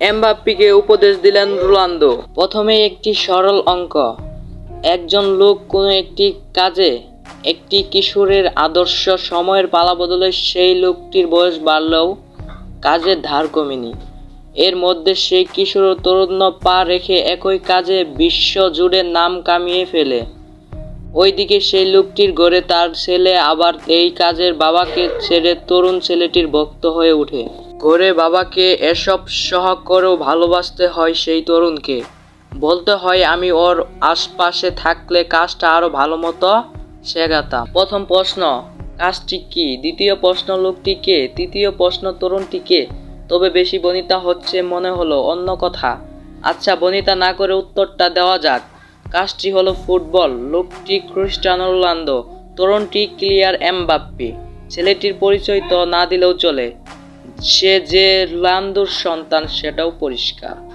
এমবাপ্পিকে উপদেশ দিলেন রোনালদো। প্রথমে একটি সরল অঙ্ক। একজন লোক কোনো একটি কাজে একটি কিশোরের আদর্শ সময়ের পালাবদলে সেই লোকটির বয়স বাড়লেও কাজের ধার কমেনি। এর মধ্যে সেই কিশোর তরুণ পা রেখে একই কাজে বিশ্ব জুড়ে নাম কামিয়ে ফেলে। ওইদিকে সেই লোকটির ঘরে তার ছেলে, আবার এই কাজের বাবাকে ছেড়ে তরুণ ছেলেটির ভক্ত হয়ে ওঠে। ঘরে বাবাকে এসব সহ করেও ভালোবাসতে হয় সেই তরুণকে। বলতে হয়, আমি ওর আশপাশে থাকলে কাজটা আরও ভালো মতো শেখাতাম। প্রথম প্রশ্ন, কাজটি কি? দ্বিতীয় প্রশ্ন লোকটিকে তৃতীয় প্রশ্ন তরুণটিকে তবে বেশি বনিতা হচ্ছে মনে হলো অন্য কথা। আচ্ছা বনিতা না করে উত্তরটা দেওয়া যাক। কাজটি হলো ফুটবল। লোকটি খ্রিস্টানো রোনালদো, তরুণটি ক্লিয়ার এমবাপ্পি। ছেলেটির পরিচয় তো না দিলেও চলে। সে যে রোনালদোর সন্তান, সেটাও পরিষ্কার।